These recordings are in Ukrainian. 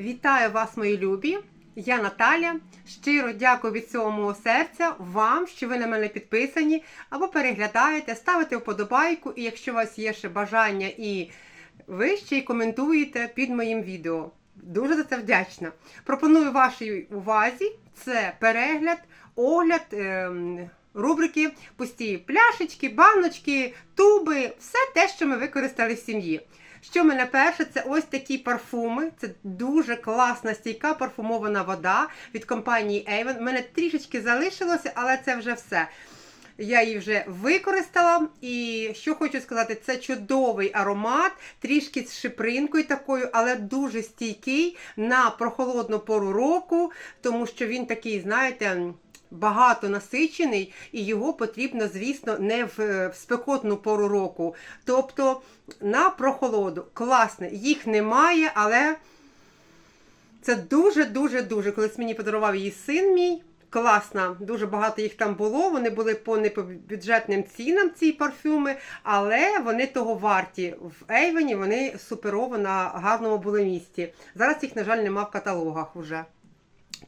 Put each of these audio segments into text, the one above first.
Вітаю вас, мої любі! Я Наталя. Щиро дякую від цього мого серця вам, що ви на мене підписані, або переглядаєте, ставите вподобайку, і якщо у вас є ще бажання і ви ще й коментуєте під моїм відео. Дуже за це вдячна. Пропоную вашій увазі це перегляд, огляд. ем, Рубрики пусті пляшечки, баночки, туби, все те, що ми використали в сім'ї. Що мене перше, це ось такі парфуми. Це дуже класна стійка парфумована вода від компанії Avon. У мене трішечки залишилося, але це вже все. Я її вже використала. І що хочу сказати, це чудовий аромат, трішки з шипринкою такою, але дуже стійкий на прохолодну пору року, тому що він такий, знаєте. Багато насичений, і його потрібно, звісно, не в, в спекотну пору року. Тобто на прохолоду. Класно, їх немає, але це дуже-дуже дуже. Колись мені подарував її син мій. Класна, дуже багато їх там було. Вони були по не по бюджетним цінам, ці парфюми, але вони того варті. В Ейвені вони суперово на гарному були місці. Зараз їх, на жаль, нема в каталогах вже.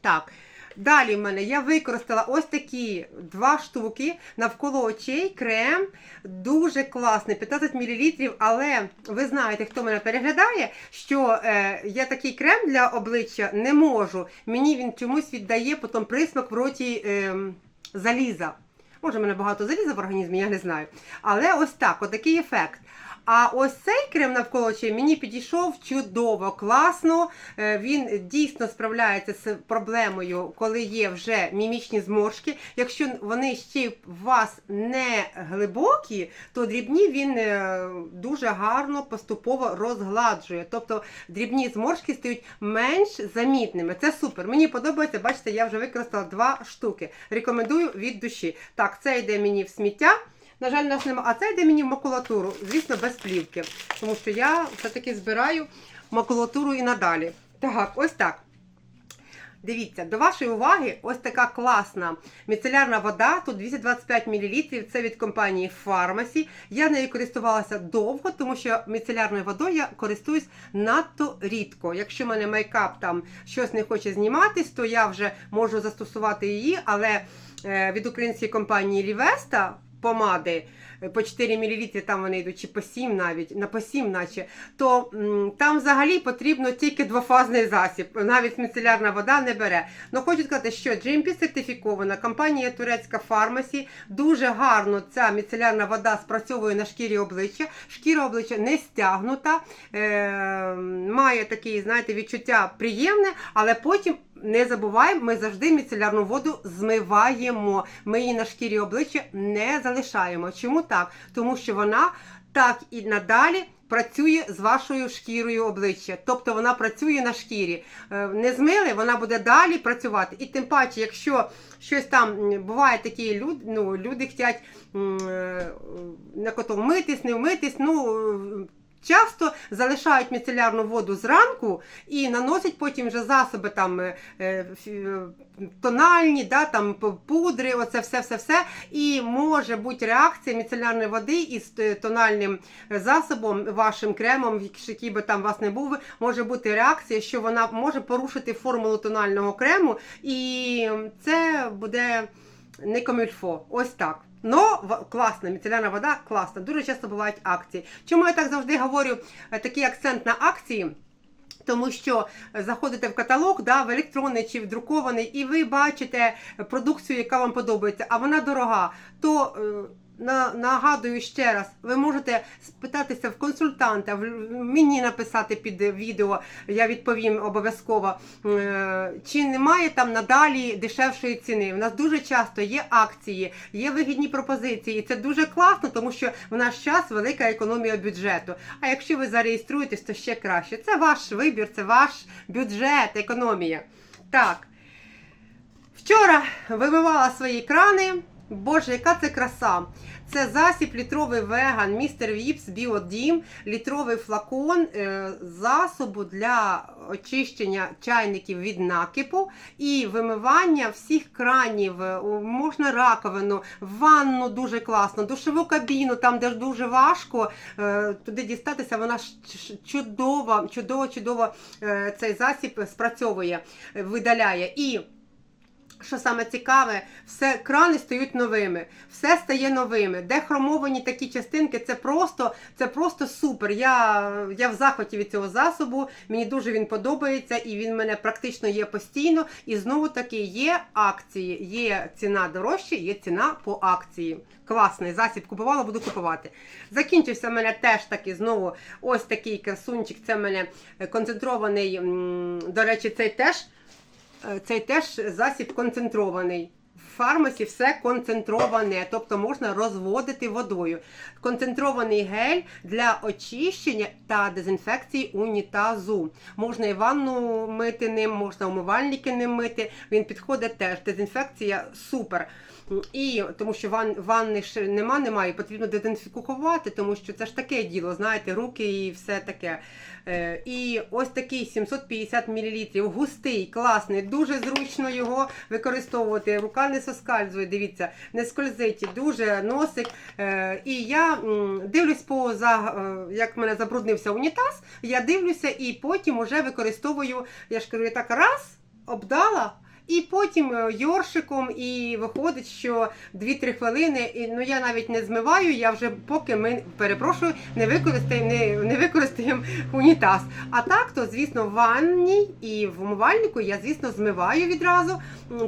Так. Далі в мене я використала ось такі два штуки навколо очей крем. Дуже класний, 15 мл. Але ви знаєте, хто мене переглядає, що е, я такий крем для обличчя не можу. Мені він чомусь віддає потім присмак в роті е, заліза. Може, в мене багато заліза в організмі, я не знаю. Але ось так, отакий ефект. А ось цей крем навколо очей мені підійшов чудово, класно. Е, Він дійсно справляється з проблемою, коли є вже мімічні зморшки. Якщо вони ще у вас не глибокі, то дрібні він е, дуже гарно поступово розгладжує. Тобто дрібні зморшки стають менш замітними. Це супер. Мені подобається, бачите, я вже використала два штуки. Рекомендую від душі. Так, це йде мені в сміття. На жаль, нас немає. А це йде мені в макулатуру, звісно, без плівки. Тому що я все-таки збираю макулатуру і надалі. Так, ось так. Дивіться, до вашої уваги, ось така класна міцелярна вода. Тут 225 мл. Це від компанії Pharmacy. Я нею користувалася довго, тому що міцелярною водою я користуюсь надто рідко. Якщо в мене мейкап там щось не хоче зніматись, то я вже можу застосувати її, але е, від української компанії Рівеста помади е, по 4 мл, там вони йдуть, чи по 7 навіть, на по 7 наче, то там взагалі потрібно тільки двофазний засіб. Навіть міцелярна вода не бере. Ну хочу сказати, що GMP сертифікована, компанія турецька Фармасі, дуже гарно ця міцелярна вода спрацьовує на шкірі обличчя. Шкіра обличчя не стягнута, е, має таке, знаєте, відчуття приємне, але потім. Не забуваємо, ми завжди міцелярну воду змиваємо. Ми її на шкірі обличчя не залишаємо. Чому так? Тому що вона так і надалі працює з вашою шкірою обличчя. Тобто вона працює на шкірі. Е, Не змили, вона буде далі працювати. І тим паче, якщо щось там буває такі люди, ну, люди хочуть на коту вмитись, не вмитись, ну. Часто залишають міцелярну воду зранку і наносять потім вже засоби там е, е, е, тональні, да, там пудри, оце все, все, все. І може бути реакція міцелярної води із тональним засобом, вашим кремом, який би там вас не був, може бути реакція, що вона може порушити формулу тонального крему, і це буде не комільфо. Ось так. Но класна, міцеляна вода класна. Дуже часто бувають акції. Чому я так завжди говорю е, такий акцент на акції? Тому що заходите в каталог, да, в електронний чи в друкований, і ви бачите продукцію, яка вам подобається, а вона дорога. То е, нагадую ще раз, ви можете спитатися в консультанта, мені написати під відео, я відповім обов'язково, е, чи немає там надалі дешевшої ціни. У нас дуже часто є акції, є вигідні пропозиції. І це дуже класно, тому що в наш час велика економія бюджету. А якщо ви зареєструєтесь, то ще краще. Це ваш вибір, це ваш бюджет, економія. Так. Вчора вимивала свої крани. Боже, яка це краса! Це засіб літровий веган, містер Віпс, Біодім, літровий флакон е, засобу для очищення чайників від накипу і вимивання всіх кранів. Е, Можна раковину, ванну дуже класно, душову кабіну, там де дуже важко е, туди дістатися. Вона чудово, чудово, чудово цей засіб спрацьовує, видаляє. І що саме цікаве, все крани стають новими, все стає новими. Де хромовані такі частинки, це просто, це просто супер. Я, я в захваті від цього засобу. Мені дуже він подобається, і він в мене практично є постійно. І знову таки є акції, є ціна дорожча, є ціна по акції. Класний засіб купувала, буду купувати. Закінчився в мене теж таки знову ось такий красунчик. Це в мене е, концентрований. До речі, цей теж. Е, Цей теж засіб концентрований. Фармасі все концентроване, тобто можна розводити водою. Концентрований гель для очищення та дезінфекції унітазу. Можна і ванну мити ним, можна умивальники ним мити. Він підходить теж. Дезінфекція супер. І тому що ван, ванни ж нема, немає, потрібно дезінфікувати, тому що це ж таке діло, знаєте, руки і все таке. Е, і ось такий 750 мл, густий, класний, дуже зручно його використовувати. Рука не соскальзує, дивіться, не скользить, дуже носик. Е, і я дивлюсь по за, е, як в мене забруднився унітаз, я дивлюся і потім уже використовую, я ж кажу, я так раз обдала. І потім е, йоршиком, і виходить, що 2-3 хвилини, і, ну я навіть не змиваю, я вже поки ми перепрошую, не використаємо не, не використаємо унітаз. А так, то звісно, в ванні і в умивальнику я, звісно, змиваю відразу.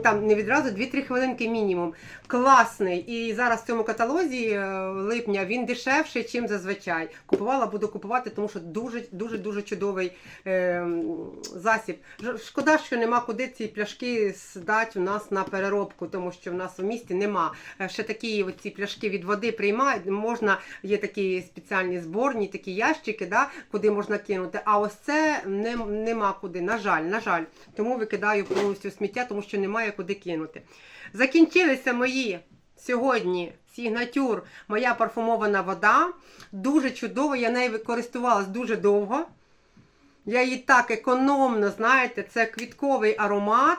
Там не відразу 2-3 хвилинки мінімум. Класний. І зараз в цьому каталозі е, липня він дешевший, ніж зазвичай. Купувала, буду купувати, тому що дуже дуже дуже чудовий е, засіб. Шкода, що нема куди ці пляшки здати у нас на переробку, тому що в нас у місті нема. Е, Ще такі оці пляшки від води приймають. Можна, є такі спеціальні зборні, такі ящики, да, куди можна кинути. А ось це не, нема куди. На жаль, на жаль. Тому викидаю повністю сміття, тому що немає куди кинути. Закінчилися мої сьогодні сігнатюр, моя парфумована вода. Дуже чудово, я нею користувалась дуже довго. Я її так економно, знаєте, це квітковий аромат.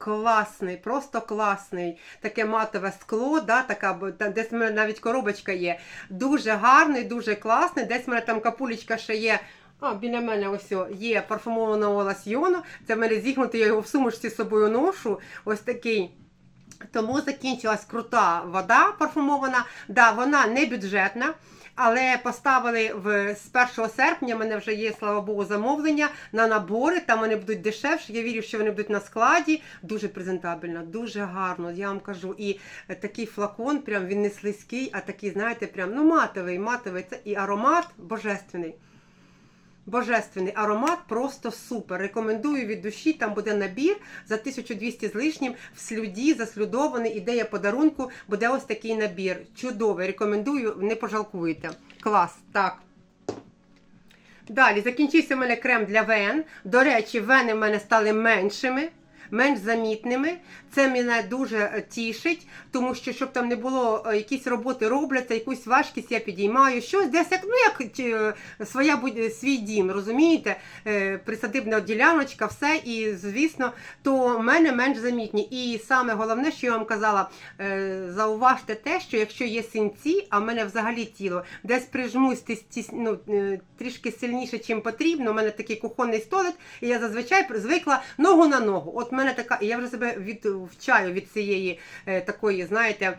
Класний, просто класний. Таке матове скло, да, така, десь в мене навіть коробочка є. Дуже гарний, дуже класний. Десь в мене там капулечка ще є. А, біля мене ось є парфумованого лосьйону. Це в мене зігнути, я його в сумочці з собою ношу. Ось такий. Тому закінчилась крута вода парфумована. Да, вона не бюджетна. Але поставили в з 1 серпня. мене вже є, слава Богу, замовлення на набори. Там вони будуть дешевші. Я вірю, що вони будуть на складі. Дуже презентабельно, дуже гарно. Я вам кажу. І е, такий флакон, прям він не слизький, а такий, знаєте, прям ну матовий, матовий. Це і аромат божественний. Божественний аромат просто супер. Рекомендую від душі. Там буде набір за 1200 з лишнім в слюді, заслюдований. Ідея подарунку буде ось такий набір. Чудовий. Рекомендую, не пожалкуєте. Клас. Так. Далі закінчився в мене крем для вен. До речі, вени в мене стали меншими. Менш замітними, це мене дуже е, тішить, тому що щоб там не було е, якісь роботи робляться, якусь важкість я підіймаю, щось десь як ну як е, своя свій дім, розумієте? Присадибна діляночка, все, і звісно, то в мене менш замітні. І саме головне, що я вам казала, зауважте те, що якщо є синці, а в мене взагалі тіло, десь прижмусь ну, трішки сильніше, чим потрібно. У мене такий кухонний столик, і я зазвичай звикла ногу на ногу. От мене така, я вже себе відвчаю від цієї е, такої, знаєте,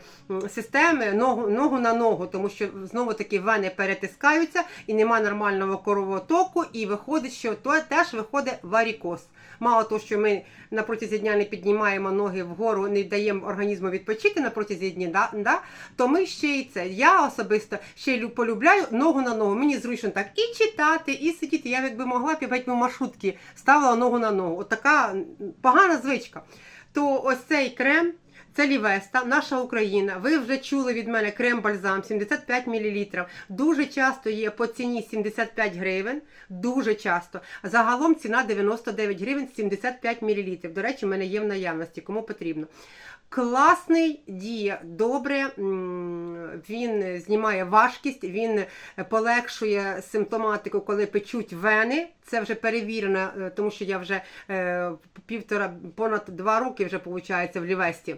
системи ногу, ногу на ногу, тому що знову таки вени перетискаються і нема нормального кровотоку, і виходить, що то теж виходить варікоз. Мало того, що ми на протязі дня не піднімаємо ноги вгору, не даємо організму відпочити на протязі дня, да, да, то ми ще й це. Я особисто ще полюбляю ногу на ногу. Мені зручно так і читати, і сидіти. Я якби могла б маршрутки ставила ногу на ногу. От така м, погана звичка. То ось цей крем. Це Лівеста, наша Україна. Ви вже чули від мене крем-бальзам 75 мл. Дуже часто є по ціні 75 гривень. Дуже часто. Загалом ціна 99 гривень 75 мл. До речі, в мене є в наявності, кому потрібно. Класний діє добре, він знімає важкість, він полегшує симптоматику, коли печуть вени. Це вже перевірено, е, тому що я вже е, півтора, понад два роки вже виходить в Лівесті.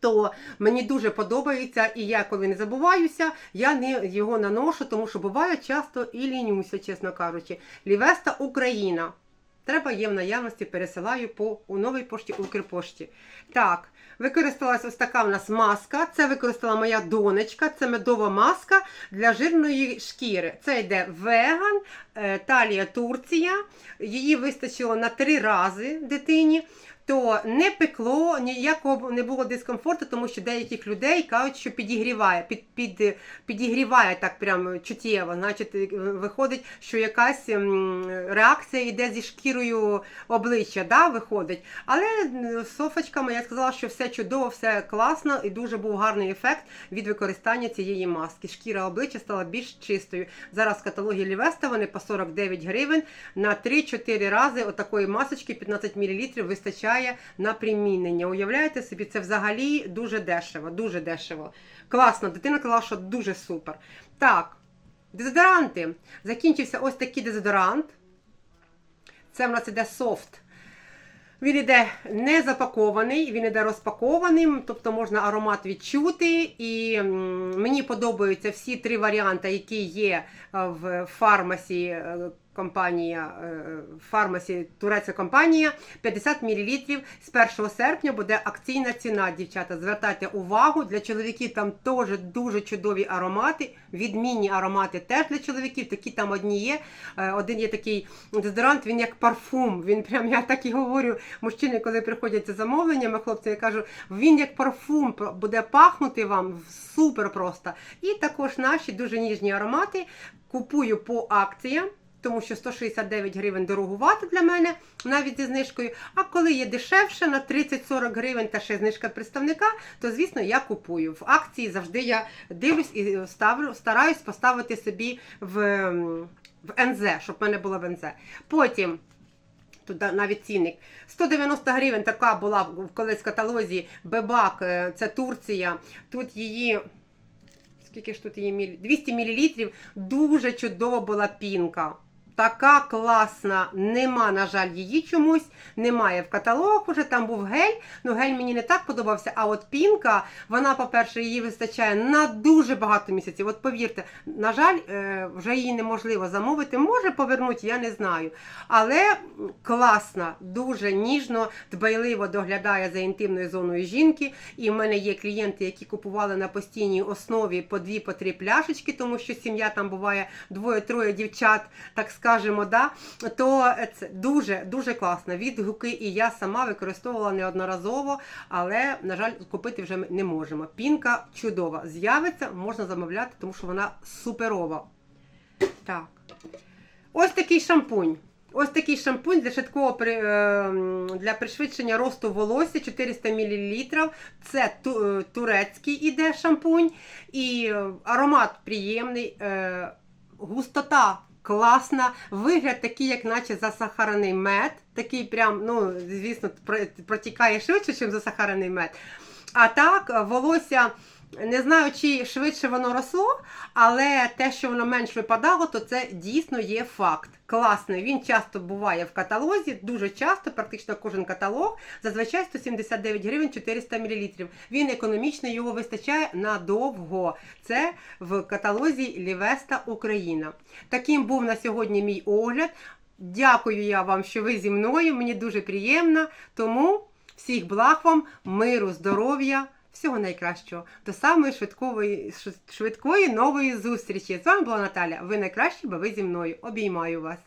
То мені дуже подобається, і я коли не забуваюся, я не його наношу, тому що буває часто і лінюся, чесно кажучи. Лівеста Україна. Треба є в наявності, пересилаю по у новій пошті Укрпошті. Так, використалась ось така в нас маска. Це використала моя донечка. Це медова маска для жирної шкіри. Це йде веган, е, талія Турція. Її вистачило на три рази дитині. То не пекло, ніякого не було дискомфорту, тому що деяких людей кажуть, що підігріває, під, під, підігріває так прямо чуттєво. Значить, е, виходить, що якась м, реакція йде зі шкірою обличчя, да, виходить. Але м, Софочка моя сказала, що все чудово, все класно і дуже був гарний ефект від використання цієї маски. Шкіра обличчя стала більш чистою. Зараз в каталогі Лівеста вони по 49 гривень на 3-4 рази отакої масочки 15 мл вистачає на примінення. Уявляєте собі, це взагалі дуже дешево, дуже дешево. Класно, дитина казала, що дуже супер. Так, дезодоранти. Закінчився ось такий дезодорант. Це в нас іде софт. Він іде не запакований, він іде розпакованим, тобто можна аромат відчути. І мені подобаються всі три варіанти, які є е, в фармасі. Компанія е, фармасі, турецька компанія 50 мл з 1 серпня буде акційна ціна. Дівчата, звертайте увагу для чоловіків. Там теж дуже чудові аромати, відмінні аромати теж для чоловіків. Такі там одні є. Е, Один є такий дезодорант, він як парфум. Він прям я так і говорю. Мужчини, коли приходять за замовленнями, хлопці, я кажу, він як парфум буде пахнути вам супер просто. І також наші дуже ніжні аромати купую по акціям. Тому що 169 гривень дорогувати для мене навіть зі знижкою. А коли є дешевше на 30-40 гривень та ще знижка представника, то звісно я купую. В акції завжди я дивлюсь і ставлю, стараюсь поставити собі в, в НЗ, щоб в мене було в НЗ. Потім. Тут навіть цінник. 190 гривень така була в- колись в каталозі Бебак, е, це Турція. Тут її. Скільки ж тут її міль... 200 мл. Дуже чудова була пінка. Така класна, нема, на жаль, її чомусь. Немає в каталогах уже, там був гель. Ну, гель мені не так подобався. А от пінка, вона, по-перше, її вистачає на дуже багато місяців. От повірте, на жаль, е, вже її неможливо замовити. Може повернути, я не знаю. Але класна, дуже ніжно, дбайливо доглядає за інтимною зоною жінки. І в мене є клієнти, які купували на постійній основі по дві, по три пляшечки, тому що сім'я там буває двоє-троє дівчат, так скажемо, да? то це дуже дуже класно. Відгуки і я сама використовувала неодноразово, але, на жаль, купити вже не можемо. Пінка чудова. З'явиться, можна замовляти, тому що вона суперова. Так. Ось такий шампунь. Ось такий шампунь для швидкого е, для пришвидшення росту волосся 400 мл. Це е, турецький іде шампунь. І е, аромат приємний, густота класна, вигляд такий, як наче засахарений мед. Такий прям, ну, звісно, протікає швидше, ніж засахарений мед. А так, волосся. Не знаю, чи швидше воно росло, але те, що воно менш випадало, то це дійсно є факт. Класний. Він часто буває в каталозі, дуже часто, практично кожен каталог. Зазвичай 179 гривень 400 мл. Він економічний, його вистачає надовго. Це в каталозі Лівеста Україна. Таким був на сьогодні мій огляд. Дякую я вам, що ви зі мною. Мені дуже приємно. Тому всіх благ вам, миру, здоров'я. Всього найкращого. До самої швидкої, швидкої нової зустрічі. З вами була Наталя. Ви найкращі, бо ви зі мною. Обіймаю вас.